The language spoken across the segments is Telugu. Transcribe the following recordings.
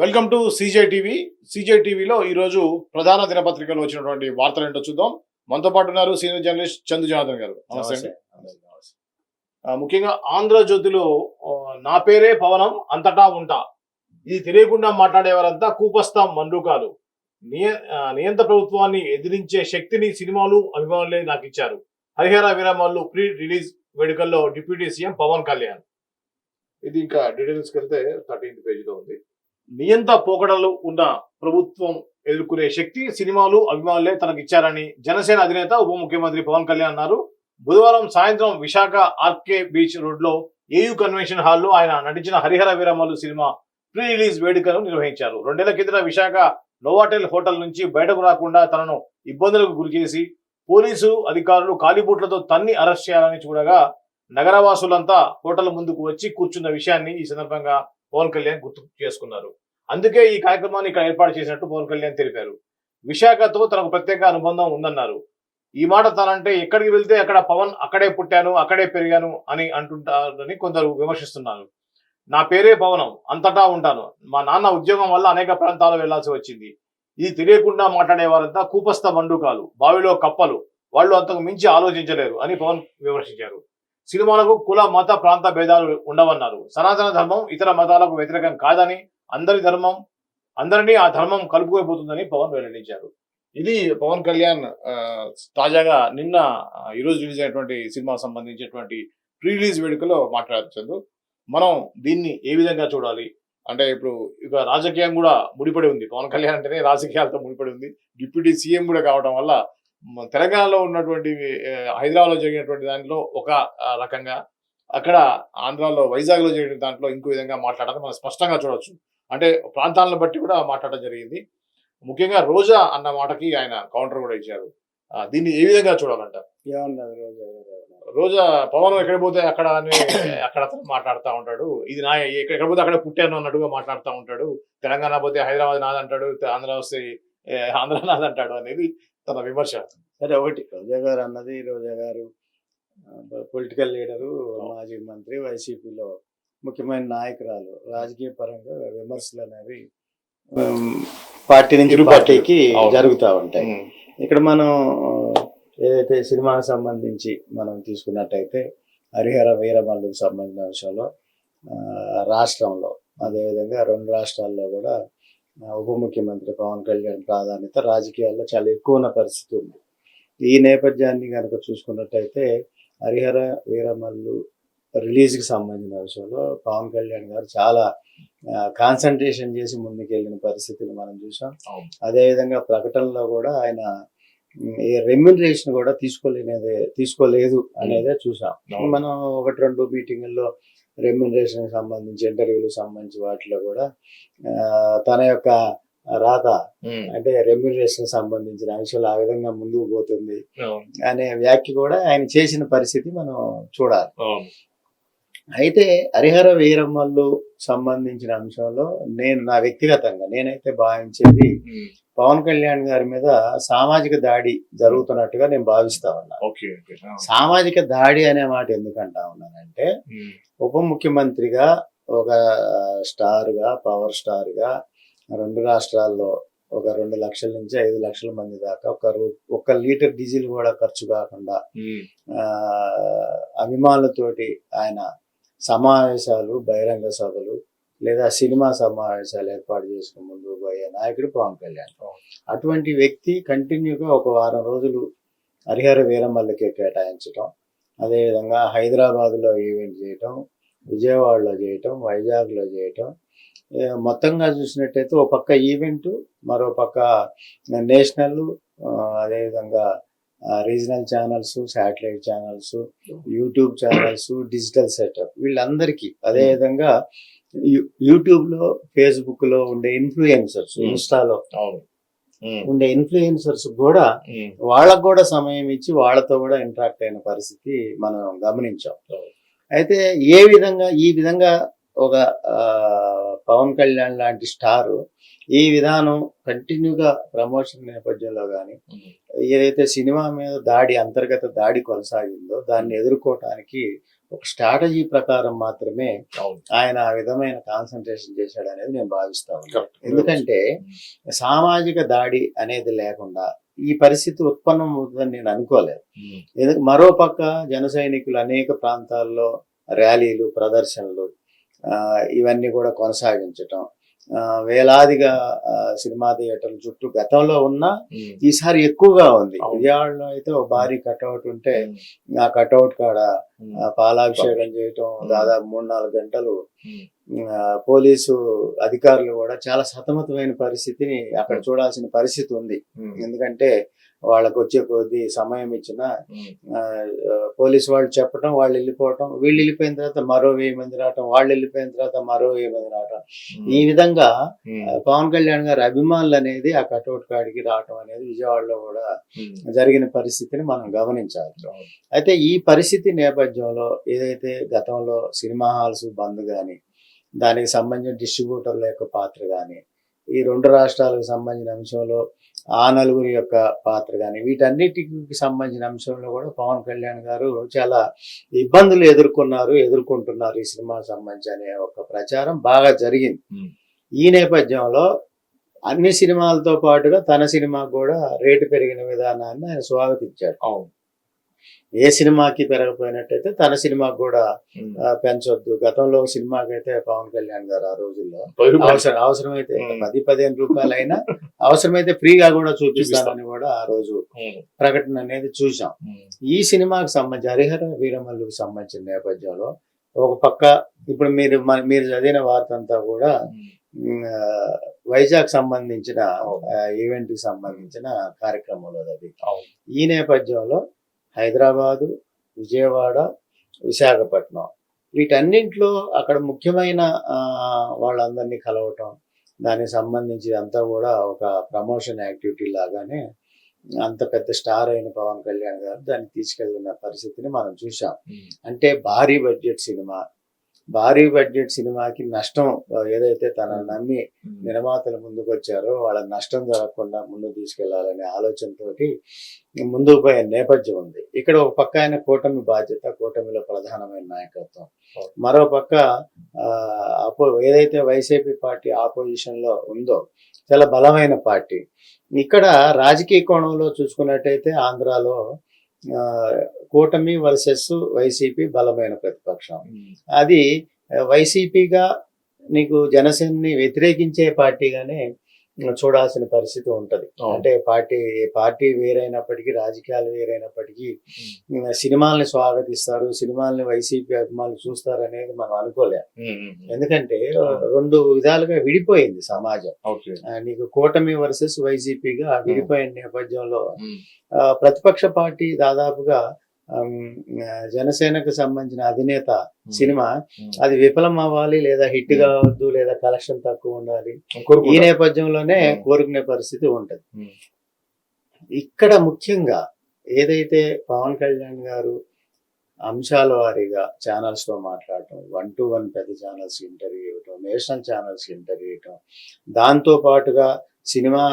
Welcome to CJ TV CJ టీవీలో ఈరోజు ప్రధాన దినపత్రికలో వచ్చినటువంటి వార్తలు ఏంటో చూద్దాం. మనతో పాటు ఉన్నారు సీనియర్ జర్నలిస్ట్ చందు జనార్దన్ గారు. నమస్తే ముఖ్యంగా ఆంధ్రజ్యోతిలో నా పేరే పవనం అంతటా ఉంటా. ఇది తెలియకుండా మాట్లాడేవారంతా కూపస్థం మండూకాలు నియంత ప్రభుత్వాన్ని ఎదిరించే శక్తిని సినిమాలు అభిమానులే నాకు ఇచ్చారు. హరిహర వీరమల్లు ప్రీ రిలీజ్ వేడుకల్లో డిప్యూటీ సీఎం పవన్ కళ్యాణ్. ఇది ఇంకా డీటెయిల్స్కి వెళ్తే థర్టీన్త్ పేజీలో ఉంది. నియంత పోకడలు ఉన్న ప్రభుత్వం ఎదుర్కొనే శక్తి సినిమాలు అభిమానులే తనకు ఇచ్చారని జనసేన అధినేత ఉప ముఖ్యమంత్రి పవన్ కళ్యాణ్ అన్నారు. బుధవారం సాయంత్రం విశాఖ ఆర్కే బీచ్ రోడ్లో ఏయూ కన్వెన్షన్ హాల్లో ఆయన నటించిన Harihara Veeramallu cinema pre release వేడుకను నిర్వహించారు. రెండేళ్ళ కిందట విశాఖ నోవాటెల్ హోటల్ నుంచి బయటకు రాకుండా తనను ఇబ్బందులకు గురిచేసి పోలీసు అధికారులు కాలిబూట్లతో తన్ని అరెస్ట్ చేయాలని చూడగా నగరవాసులంతా హోటల్ ముందుకు వచ్చి కూర్చున్న విషయాన్ని ఈ సందర్భంగా పవన్ కళ్యాణ్ గుర్తు చేసుకున్నారు. అందుకే ఈ కార్యక్రమాన్ని ఇక్కడ ఏర్పాటు చేసినట్టు పవన్ కళ్యాణ్ తెలిపారు. విశాఖతో తనకు ప్రత్యేక అనుబంధం ఉందన్నారు. ఈ మాట తనంటే ఎక్కడికి వెళ్తే అక్కడ పవన్ అక్కడే పుట్టాను అక్కడే పెరిగాను అని అంటుంటారని కొందరు విమర్శిస్తున్నారు. నా పేరే పవనం అంతటా ఉంటాను. మా నాన్న ఉద్యోగం వల్ల అనేక ప్రాంతాలు వెళ్ళాల్సి వచ్చింది. ఇది తెలియకుండా మాట్లాడే వారంతా కూపస్థ మండుకాలు బావిలో కప్పలు వాళ్ళు అంతకు మించి ఆలోచించలేరు అని పవన్ విమర్శించారు. సినిమాలకు కుల మత ప్రాంత భేదాలు ఉండవన్నారు. సనాతన ధర్మం ఇతర మతాలకు వ్యతిరేకం కాదని అందరి ధర్మం అందరినీ ఆ ధర్మం కలుపుకోబోతుందని పవన్ వెల్లడించారు. ఇది పవన్ కళ్యాణ్ తాజాగా నిన్న ఈరోజు రిలీజ్ అయినటువంటి సినిమా సంబంధించినటువంటి ప్రీ రిలీజ్ వేడుకలో మాట్లాడుతుంది మనం దీన్ని ఏ విధంగా చూడాలి? అంటే ఇప్పుడు ఇక రాజకీయం కూడా ముడిపడి ఉంది. పవన్ కళ్యాణ్ అంటేనే రాజకీయాలతో ముడిపడి ఉంది. డిప్యూటీ సీఎం కూడా కావడం వల్ల తెలంగాణలో ఉన్నటువంటి హైదరాబాద్లో జరిగినటువంటి దాంట్లో ఒక రకంగా అక్కడ ఆంధ్రాలో వైజాగ్లో జరిగిన దాంట్లో ఇంకో విధంగా మాట్లాడాలని మనం స్పష్టంగా చూడొచ్చు. అంటే ప్రాంతాలను బట్టి కూడా మాట్లాడడం జరిగింది. ముఖ్యంగా రోజా అన్న మాటకి ఆయన కౌంటర్ కూడా ఇచ్చారు. దీన్ని ఏ విధంగా చూడాలంట? రోజు? పవన్ ఎక్కడ పోతే అక్కడ అని అక్కడ అతను మాట్లాడుతూ ఉంటాడు. ఇది నా ఎక్కడ ఎక్కడ పోతే అక్కడ పుట్టాను అన్నట్టుగా మాట్లాడుతూ ఉంటాడు. తెలంగాణ పోతే హైదరాబాద్ నాదంటాడు. ఆంధ్ర వస్తే ఆంధ్ర నాదంటాడు అనేది తన విమర్శ. సరే ఒకటి. రోజా గారు అన్నది రోజా గారు పొలిటికల్ లీడరు మాజీ మంత్రి వైసీపీలో ముఖ్యమైన నాయకురాలు. రాజకీయ పరంగా విమర్శలు అనేవి పార్టీ నుంచి పార్టీకి. జరుగుతూ ఉంటాయి. ఇక్కడ మనం ఏదైతే సినిమాకు సంబంధించి మనం తీసుకున్నట్టయితే హరిహర వీరమల్లుకు సంబంధించిన విషయంలో రాష్ట్రంలో అదేవిధంగా రెండు రాష్ట్రాల్లో కూడా ఉప ముఖ్యమంత్రి పవన్ కళ్యాణ్ ప్రాధాన్యత రాజకీయాల్లో చాలా ఎక్కువ ఉన్న పరిస్థితి ఉంది. ఈ నేపథ్యాన్ని కనుక చూసుకున్నట్టయితే హరిహర వీరమల్లు రిలీజ్కి సంబంధించిన విషయంలో పవన్ కళ్యాణ్ గారు చాలా కాన్సన్ట్రేషన్ చేసి ముందుకెళ్ళిన పరిస్థితిని మనం చూసాం. అదేవిధంగా ప్రకటనలో కూడా ఆయన ఏ రెమ్యునరేషన్ కూడా తీసుకోలేనిదే తీసుకోలేదు అనేదే చూసాం. మనం ఒకటి రెండు మీటింగుల్లో రెమ్యునరేషన్ సంబంధించి ఇంటర్వ్యూలకు సంబంధించి వాటిలో కూడా తన యొక్క రాత. అంటే రెమ్యునరేషన్ సంబంధించిన అంశాలు ఆ విధంగా ముందుకు పోతుంది. అనే వ్యాఖ్య కూడా ఆయన చేసిన పరిస్థితి మనం చూడాలి. అయితే హరిహర వీరమ్మలు సంబంధించిన అంశంలో నేను నా వ్యక్తిగతంగా నేనైతే భావించేది ఉమ్. పవన్ కళ్యాణ్ గారి మీద సామాజిక దాడి జరుగుతున్నట్టుగా నేను భావిస్తా ఉన్నా ఓకే ఓకే ఆ. సామాజిక దాడి అనే మాట ఎందుకంటా ఉన్నానంటే ఉమ్. ఉప ముఖ్యమంత్రిగా ఒక స్టార్గా పవర్ స్టార్గా రెండు రాష్ట్రాల్లో ఒక రెండు లక్షల నుంచి ఐదు లక్షల మంది దాకా ఒక రూ- ఒక లీటర్ డీజిల్ కూడా ఖర్చు కాకుండా. ఆ, అభిమానులతోటి ఆయన సమావేశాలు బహిరంగ సభలు లేదా సినిమా సమావేశాలు ఏర్పాటు చేసుకుని ముందు పోయే నాయకుడు పవన్ కళ్యాణ్. అటువంటి వ్యక్తి కంటిన్యూగా ఒక వారం రోజులు హరిహర వీరమల్లకి కేటాయించటం అదేవిధంగా హైదరాబాద్లో ఈవెంట్ చేయటం విజయవాడలో చేయటం వైజాగ్లో చేయటం మొత్తంగా చూసినట్టయితే ఒక పక్క ఈవెంట్ మరో పక్క నేషనల్ అదేవిధంగా regional channels satellite channels YouTube channels digital setup వీళ్ళందరికీ అదేవిధంగా యూ- యూట్యూబ్లో ఫేస్బుక్లో ఉండే ఇన్ఫ్లుయెన్సర్స్ Hmm. ఇన్స్టాలో ఉమ్. ఉండే ఇన్ఫ్లుయెన్సర్స్ కూడా. వాళ్ళకు కూడా సమయం ఇచ్చి వాళ్ళతో కూడా ఇంటరాక్ట్ అయిన పరిస్థితి మనం గమనించాం. అయితే ఏ విధంగా ఈ విధంగా ఒక పవన్ కళ్యాణ్ లాంటి స్టార్ ఈ విధానం కంటిన్యూగా ప్రమోషన్ నేపథ్యంలో కానీ. ఏదైతే సినిమా మీద దాడి అంతర్గత దాడి కొనసాగిందో దాన్ని ఎదుర్కోవటానికి ఒక స్ట్రాటజీ ప్రకారం మాత్రమే ఆయన ఆ విధమైన కాన్సన్ట్రేషన్ చేశాడు అనేది నేను భావిస్తా ఉన్నాను కరెక్ట్. ఎందుకంటే సామాజిక దాడి అనేది లేకుండా ఈ పరిస్థితి ఉత్పన్నం అవుతుందని నేను అనుకోలేదు. ఎందుకు మరోపక్క జన సైనికులు అనేక ప్రాంతాల్లో ర్యాలీలు ప్రదర్శనలు ఇవన్నీ కూడా కొనసాగించటం. ఆ, వేలాదిగా సినిమా థియేటర్ల చుట్టూ గతంలో ఉన్న ఈసారి ఎక్కువగా ఉంది. విజయవాడలో అయితే ఒక భారీ కట్అవుట్ ఉంటే ఆ కట్అవుట్ కాడ పాలాభిషేకం చేయటం దాదాపు మూడు నాలుగు గంటలు పోలీసు అధికారులు కూడా చాలా సతమతమైన పరిస్థితిని అక్కడ చూడాల్సిన పరిస్థితి ఉంది. ఎందుకంటే వాళ్ళకు వచ్చే కొద్ది సమయం ఇచ్చిన పోలీసు వాళ్ళు చెప్పడం వాళ్ళు వెళ్ళిపోవటం వీళ్ళు వెళ్ళిపోయిన తర్వాత మరో వెయ్యి మంది రావటం వాళ్ళు వెళ్ళిపోయిన తర్వాత మరో వెయ్యి మంది రావటం. ఈ విధంగా పవన్ కళ్యాణ్ గారి అభిమానులు అనేది ఆ కటౌట్ కాడికి రావటం అనేది విజయవాడలో కూడా జరిగిన పరిస్థితిని మనం గమనించాలి. అయితే ఈ పరిస్థితి నేపథ్యంలో ఏదైతే గతంలో సినిమా హాల్స్ బంద్ కానీ దానికి సంబంధించిన డిస్ట్రిబ్యూటర్ల యొక్క పాత్ర కానీ ఈ రెండు రాష్ట్రాలకు సంబంధించిన అంశంలో ఆ నలుగురి యొక్క పాత్ర కానీ వీటన్నిటికి సంబంధించిన అంశంలో కూడా పవన్ కళ్యాణ్ గారు చాలా ఇబ్బందులు ఎదుర్కొన్నారు ఎదుర్కొంటున్నారు ఈ సినిమా సంబంధించి అనే ఒక ప్రచారం బాగా జరిగింది. ఈ నేపథ్యంలో అన్ని సినిమాలతో పాటుగా తన సినిమా కూడా రేటు పెరిగిన విధానాన్ని ఆయన స్వాగతించాడు. అవును. ఏ సినిమాకి పెరగపోయినట్టయితే తన సినిమాకి కూడా పెంచొద్దు. గతంలో సినిమాకి అయితే పవన్ కళ్యాణ్ గారు ఆ రోజుల్లో అవసరం అవసరమైతే. పది పదిహేను రూపాయలు అయినా అవసరమైతే ఫ్రీగా కూడా చూపిస్తానని కూడా ఆ రోజు ప్రకటన అనేది చూసాం ఈ సినిమాకి సంబంధించి హరిహర వీరమల్లుకి సంబంధించిన నేపథ్యంలో ఒక పక్క ఇప్పుడు మీరు మీరు చదివిన వార్త అంతా కూడా వైజాగ్ సంబంధించిన. ఈవెంట్కి సంబంధించిన కార్యక్రమంలో అది. ఈ నేపథ్యంలో హైదరాబాదు విజయవాడ విశాఖపట్నం. వీటన్నింటిలో అక్కడ ముఖ్యమైన వాళ్ళందరినీ కలవటం దానికి సంబంధించి అంతా కూడా ఒక ప్రమోషన్ యాక్టివిటీ లాగానే అంత పెద్ద స్టార్ అయిన పవన్ కళ్యాణ్ గారు దాన్ని తీసుకెళ్ళిన పరిస్థితిని మనం చూసాం అంటే భారీ బడ్జెట్ సినిమా. భారీ బడ్జెట్ సినిమాకి నష్టం ఏదైతే తన నమ్మి నిర్మాతలు ముందుకు వచ్చారో వాళ్ళ నష్టం జరగకుండా ముందుకు తీసుకెళ్ళాలనే ఆలోచనతోటి ముందుకు పోయే నేపథ్యం ఉంది. ఇక్కడ ఒక పక్క ఆయన కూటమి బాధ్యత కూటమిలో ప్రధానమైన నాయకత్వం. మరో పక్క ఆ, అపో ఏదైతే వైసీపీ పార్టీ ఆపోజిషన్లో ఉందో చాలా బలమైన పార్టీ. ఇక్కడ రాజకీయ కోణంలో చూసుకున్నట్టయితే ఆంధ్రాలో కూటమి వర్సెస్ వైసీపీ బలమైన ప్రతిపక్షం. అది ఆ, వైసీపీగా నీకు జనసేనని వ్యతిరేకించే పార్టీగానే చూడాల్సిన పరిస్థితి ఉంటది. అంటే పార్టీ పార్టీ వేరైనప్పటికీ రాజకీయాలు వేరైనప్పటికీ సినిమాల్ని స్వాగతిస్తారు సినిమాల్ని వైసీపీ అభిమానులు చూస్తారు అనేది మనం అనుకోలేం. ఎందుకంటే రెండు విధాలుగా విడిపోయింది సమాజం. నీకు కూటమి వర్సెస్ వైసీపీగా విడిపోయిన నేపథ్యంలో ప్రతిపక్ష పార్టీ దాదాపుగా జనసేనకు సంబంధించిన అధినేత సినిమా అది విఫలం అవ్వాలి లేదా హిట్ కావద్దు లేదా కలెక్షన్ తక్కువ ఉండాలి. ఈ నేపథ్యంలోనే Hmm. కోరుకునే పరిస్థితి ఉంటది. Hmm. ఇక్కడ ముఖ్యంగా ఏదైతే పవన్ కళ్యాణ్ గారు అంశాల వారీగా ఛానల్స్తో మాట్లాడటం వన్ టు వన్ పెద్ద ఛానల్స్ ఇంటర్వ్యూ ఇవ్వటం నేషనల్ ఛానల్స్ ఇంటర్వ్యూ ఇవ్వటం దాంతో పాటుగా సినిమా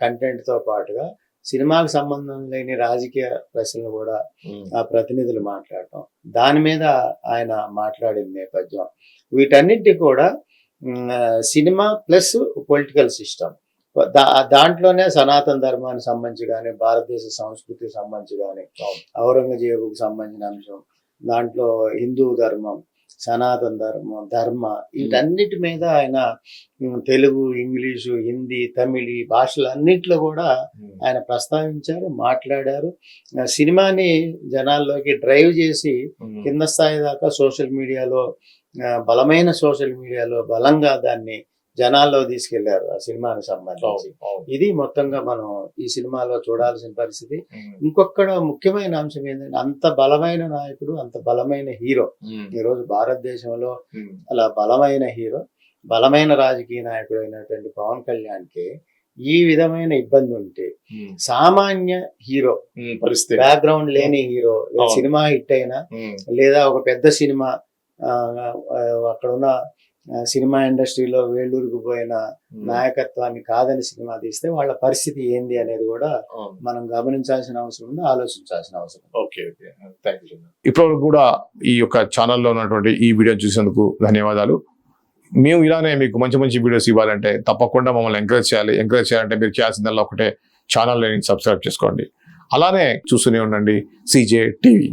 కంటెంట్తో పాటుగా సినిమాకు సంబంధం లేని రాజకీయ ప్రశ్నలు కూడా ఆ ప్రతినిధులు మాట్లాడటం. దాని మీద ఆయన మాట్లాడిన నేపథ్యం. వీటన్నిటి కూడా సినిమా ప్లస్ పొలిటికల్ సిస్టమ్. దాంట్లోనే సనాతన ధర్మానికి సంబంధించి కానీ భారతదేశ సంస్కృతికి సంబంధించి కానీ. ఔరంగజేబుకు సంబంధించిన అంశం దాంట్లో హిందూ ధర్మం సనాతన ధర్మం ధర్మ వీటన్నిటి మీద ఆయన తెలుగు ఇంగ్లీషు హిందీ తమిళ్ ఈ భాషలన్నింటిలో కూడా ఆయన ప్రస్తావించారు మాట్లాడారు. సినిమాని జనాల్లోకి డ్రైవ్ చేసి కింద స్థాయి దాకా సోషల్ మీడియాలో బలమైన సోషల్ మీడియాలో బలంగా దాన్ని జనాల్లో తీసుకెళ్ళారు ఆ సినిమాకి సంబంధించి. ఇది మొత్తంగా మనం ఈ సినిమాలో చూడాల్సిన పరిస్థితి. ఇంకొక్కడ ముఖ్యమైన అంశం ఏంటంటే అంత బలమైన నాయకుడు అంత బలమైన హీరో. ఈరోజు భారతదేశంలో అలా బలమైన హీరో బలమైన రాజకీయ నాయకుడు అయినటువంటి పవన్ కళ్యాణ్కి ఈ విధమైన ఇబ్బంది ఉంటే సామాన్య హీరో పరిస్థితి. బ్యాక్గ్రౌండ్ లేని హీరో. సినిమా హిట్ అయినా లేదా ఒక పెద్ద సినిమా ఆ, సినిమా ఇండస్ట్రీలో వేళ్ళూరుకు పోయిన నాయకత్వాన్ని కాదని సినిమా తీస్తే వాళ్ళ పరిస్థితి ఏంది అనేది కూడా మనం గమనించాల్సిన అవసరం ఉంది ఆలోచించాల్సిన అవసరం. Okay okay. థ్యాంక్ యూ ఇప్పటివరకు కూడా ఈ యొక్క ఛానల్లో ఉన్నటువంటి ఈ వీడియో చూసేందుకు ధన్యవాదాలు. మేము ఇలానే మీకు మంచి మంచి వీడియోస్ ఇవ్వాలంటే తప్పకుండా మమ్మల్ని ఎంకరేజ్ చేయాలి. ఎంకరేజ్ చేయాలంటే మీరు చేయాల్సిందల్లా ఒకటే ఛానల్ని సబ్స్క్రైబ్ చేసుకోండి. అలానే చూస్తూనే ఉండండి సీజే టీవీ